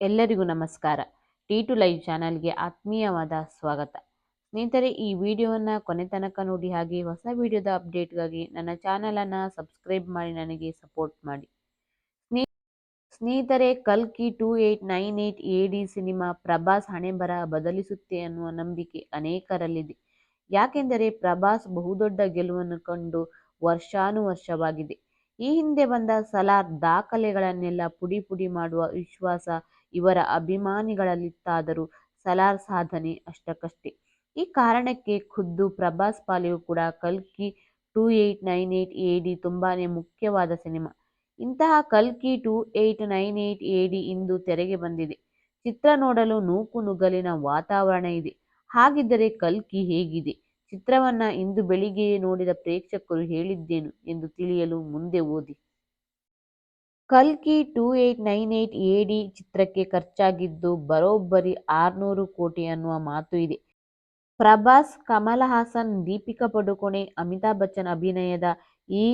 ಎಲ್ಲರಿಗೂ ನಮಸ್ಕಾರ. T to live ಚಾನಲ್ಗೆ ಆತ್ಮೀಯವಾದ ಸ್ವಾಗತ. ಸ್ನೇಹಿತರೆ, ಈ ವಿಡಿಯೋವನ್ನು ಕೊನೆ ತನಕ ನೋಡಿ ಹಾಗೆ ಹೊಸ ವಿಡಿಯೋದ ಅಪ್ಡೇಟ್ಗಾಗಿ ನನ್ನ ಚಾನಲನ್ನು ಸಬ್ಸ್ಕ್ರೈಬ್ ಮಾಡಿ ನನಗೆ ಸಪೋರ್ಟ್ ಮಾಡಿ. ಸ್ನೇ, ಸ್ನೇಹಿತರೆ, ಕಲ್ಕಿ two eight nine eight A D cinema Prabhas ಹಣೆಬರ ಬದಲಿಸುತ್ತೆ ಅನ್ನುವ ನಂಬಿಕೆ ಅನೇಕರಲ್ಲಿದೆ. ಯಾಕೆಂದರೆ ಪ್ರಭಾಸ್ ಬಹುದೊಡ್ಡ ಗೆಲುವನ್ನು ಕಂಡು ವರ್ಷಾನುವರ್ಷವಾಗಿದೆ. ಈ ಹಿಂದೆ ಬಂದ ಸಲಾರ್ ದಾಖಲೆಗಳನ್ನೆಲ್ಲ ಪುಡಿ ಪುಡಿ ಮಾಡುವ ವಿಶ್ವಾಸ ಇವರ ಅಭಿಮಾನಿಗಳಲ್ಲಿತ್ತಾದರೂ ಸಲಾರ್ ಸಾಧನೆ ಅಷ್ಟಕ್ಕಷ್ಟೇ. ಈ ಕಾರಣಕ್ಕೆ ಖುದ್ದು ಪ್ರಭಾಸ್ ಪಾಲಿಯು ಕೂಡ ಕಲ್ಕಿ two eight nine eight A D ತುಂಬಾನೇ ಮುಖ್ಯವಾದ ಸಿನಿಮಾ. ಇಂತಹ ಕಲ್ಕಿ two eight nine eight A D ಇಂದು ತೆರೆಗೆ ಬಂದಿದೆ. ಚಿತ್ರ ನೋಡಲು ನೂಕು ನುಗ್ಗಲಿನ ವಾತಾವರಣ ಇದೆ. ಹಾಗಿದ್ದರೆ ಕಲ್ಕಿ ಹೇಗಿದೆ? ಚಿತ್ರವನ್ನ ಇಂದು ಬೆಳಿಗ್ಗೆಯೇ ನೋಡಿದ ಪ್ರೇಕ್ಷಕರು ಹೇಳಿದ್ದೇನು ಎಂದು ತಿಳಿಯಲು ಮುಂದೆ ಓದಿ. ಕಲ್ಕಿ two eight nine eight A ಚಿತ್ರಕ್ಕೆ ಖರ್ಚಾಗಿದ್ದು ಬರೋಬ್ಬರಿ ಆರ್ನೂರು ಕೋಟಿ ಅನ್ನುವ ಮಾತು ಇದೆ. ಪ್ರಭಾಸ್ ಕಮಲ್ ಹಾಸನ್ ದೀಪಿಕಾ ಪಡುಕೋಣೆ ಅಮಿತಾಬ್ ಬಚ್ಚನ್ ಅಭಿನಯದ ಈ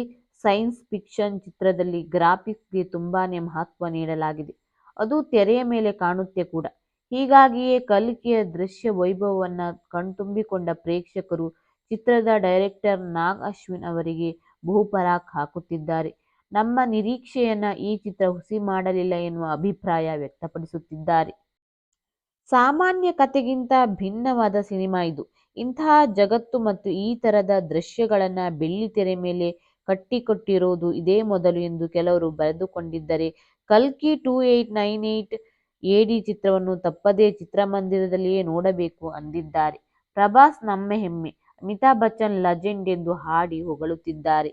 ಸೈನ್ಸ್ ಫಿಕ್ಷನ್ ಚಿತ್ರದಲ್ಲಿ ಗ್ರಾಫಿಕ್ಸ್ಗೆ ತುಂಬಾನೇ ಮಹತ್ವ ನೀಡಲಾಗಿದೆ. ಅದು ತೆರೆಯ ಮೇಲೆ ಕಾಣುತ್ತೆ ಕೂಡ. ಹೀಗಾಗಿಯೇ ಕಲ್ಕಿಯ ದೃಶ್ಯ ವೈಭವವನ್ನ ಕಣ್ತುಂಬಿಕೊಂಡ ಪ್ರೇಕ್ಷಕರು ಚಿತ್ರದ ಡೈರೆಕ್ಟರ್ ನಾಗ್ ಅಶ್ವಿನ್ ಅವರಿಗೆ ಬಹುಪರಾಕ್ ಹಾಕುತ್ತಿದ್ದಾರೆ. ನಮ್ಮ ನಿರೀಕ್ಷೆಯನ್ನ ಈ ಚಿತ್ರ ಹುಸಿ ಮಾಡಲಿಲ್ಲ ಎನ್ನುವ ಅಭಿಪ್ರಾಯ ವ್ಯಕ್ತಪಡಿಸುತ್ತಿದ್ದಾರೆ. ಸಾಮಾನ್ಯ ಕಥೆಗಿಂತ ಭಿನ್ನವಾದ ಸಿನಿಮಾ ಇದು. ಇಂತಹ ಜಗತ್ತು ಮತ್ತು ಈ ತರದ ದೃಶ್ಯಗಳನ್ನ ಬೆಳ್ಳಿತೆರೆ ಮೇಲೆ ಕಟ್ಟಿಕೊಟ್ಟಿರೋದು ಇದೇ ಮೊದಲು ಎಂದು ಕೆಲವರು ಬರೆದುಕೊಂಡಿದ್ದರೆ, ಕಲ್ಕಿ two eight nine eight A D ಚಿತ್ರವನ್ನು ತಪ್ಪದೇ ಚಿತ್ರಮಂದಿರದಲ್ಲಿಯೇ ನೋಡಬೇಕು ಅಂದಿದ್ದಾರೆ. ಪ್ರಭಾಸ್ ನಮ್ಮ ಹೆಮ್ಮೆ. ಅಮಿತಾಬ್ ಬಚ್ಚನ್ ಲಜೆಂಡ್ ಎಂದು ಹಾಡಿ ಹೊಗಳುತ್ತಿದ್ದಾರೆ.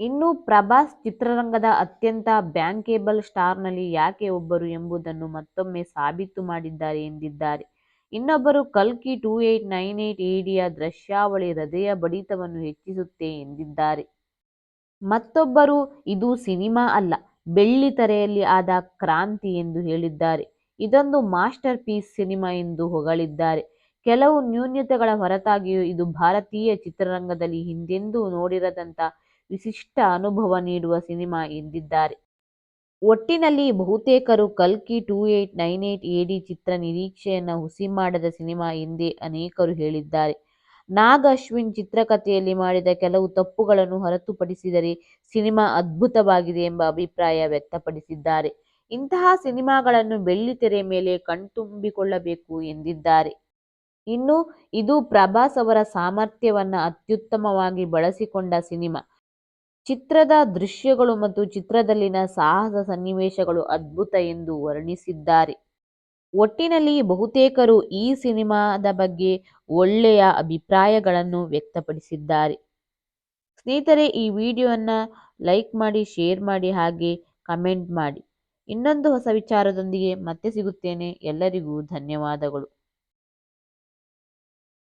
ಇನ್ನು ಪ್ರಭಾಸ್ ಚಿತ್ರರಂಗದ ಅತ್ಯಂತ ಬ್ಯಾಂಕೇಬಲ್ ಸ್ಟಾರ್ನಲ್ಲಿ ಯಾಕೆ ಒಬ್ಬರು ಎಂಬುದನ್ನು ಮತ್ತೊಮ್ಮೆ ಸಾಬೀತು ಮಾಡಿದ್ದಾರೆ ಎಂದಿದ್ದಾರೆ. ಇನ್ನೊಬ್ಬರು ಕಲ್ಕಿ ಟೂ ಏಟ್ ನೈನ್ ಏಟ್ ಎಡಿಯ ದೃಶ್ಯಾವಳಿ ಹೃದಯ ಬಡಿತವನ್ನು ಹೆಚ್ಚಿಸುತ್ತೆ ಎಂದಿದ್ದಾರೆ. ಮತ್ತೊಬ್ಬರು ಇದು ಸಿನಿಮಾ ಅಲ್ಲ ಬೆಳ್ಳಿ ತೆರೆಯಲ್ಲಿ ಆದ ಕ್ರಾಂತಿ ಎಂದು ಹೇಳಿದ್ದಾರೆ. ಇದೊಂದು ಮಾಸ್ಟರ್ ಪೀಸ್ ಸಿನಿಮಾ ಎಂದು ಹೊಗಳಿದ್ದಾರೆ. ಕೆಲವು ನ್ಯೂನ್ಯತೆಗಳ ಹೊರತಾಗಿಯೂ ಇದು ಭಾರತೀಯ ಚಿತ್ರರಂಗದಲ್ಲಿ ಹಿಂದೆಂದೂ ನೋಡಿರದಂತ ವಿಶಿಷ್ಟ ಅನುಭವ ನೀಡುವ ಸಿನಿಮಾ ಎಂದಿದ್ದಾರೆ. ಒಟ್ಟಿನಲ್ಲಿ ಬಹುತೇಕರು ಕಲ್ಕಿ two eight nine eight A D ಚಿತ್ರ ನಿರೀಕ್ಷೆಯನ್ನು ಹುಸಿ ಮಾಡದ ಸಿನಿಮಾ ಎಂದೇ ಅನೇಕರು ಹೇಳಿದ್ದಾರೆ. ನಾಗ್ ಅಶ್ವಿನ್ ಚಿತ್ರಕಥೆಯಲ್ಲಿ ಮಾಡಿದ ಕೆಲವು ತಪ್ಪುಗಳನ್ನು ಹೊರತುಪಡಿಸಿದರೆ ಸಿನಿಮಾ ಅದ್ಭುತವಾಗಿದೆ ಎಂಬ ಅಭಿಪ್ರಾಯ ವ್ಯಕ್ತಪಡಿಸಿದ್ದಾರೆ. ಇಂತಹ ಸಿನಿಮಾಗಳನ್ನು ಬೆಳ್ಳಿತೆರೆ ಮೇಲೆ ಕಣ್ತುಂಬಿಕೊಳ್ಳಬೇಕು ಎಂದಿದ್ದಾರೆ. ಇನ್ನು ಇದು ಪ್ರಭಾಸ್ ಅವರ ಸಾಮರ್ಥ್ಯವನ್ನ ಅತ್ಯುತ್ತಮವಾಗಿ ಬಳಸಿಕೊಂಡ ಸಿನಿಮಾ. ಚಿತ್ರದ ದೃಶ್ಯಗಳು ಮತ್ತು ಚಿತ್ರದಲ್ಲಿನ ಸಾಹಸ ಸನ್ನಿವೇಶಗಳು ಅದ್ಭುತ ಎಂದು ವರ್ಣಿಸಿದ್ದಾರೆ. ಒಟ್ಟಿನಲ್ಲಿ ಬಹುತೇಕರು ಈ ಸಿನಿಮಾದ ಬಗ್ಗೆ ಒಳ್ಳೆಯ ಅಭಿಪ್ರಾಯಗಳನ್ನು ವ್ಯಕ್ತಪಡಿಸಿದ್ದಾರೆ. ಸ್ನೇಹಿತರೆ, ಈ ವಿಡಿಯೋವನ್ನು ಲೈಕ್ ಮಾಡಿ, ಶೇರ್ ಮಾಡಿ ಹಾಗೆ ಕಮೆಂಟ್ ಮಾಡಿ. ಇನ್ನೊಂದು ಹೊಸ ವಿಚಾರದೊಂದಿಗೆ ಮತ್ತೆ ಸಿಗುತ್ತೇನೆ. ಎಲ್ಲರಿಗೂ ಧನ್ಯವಾದಗಳು.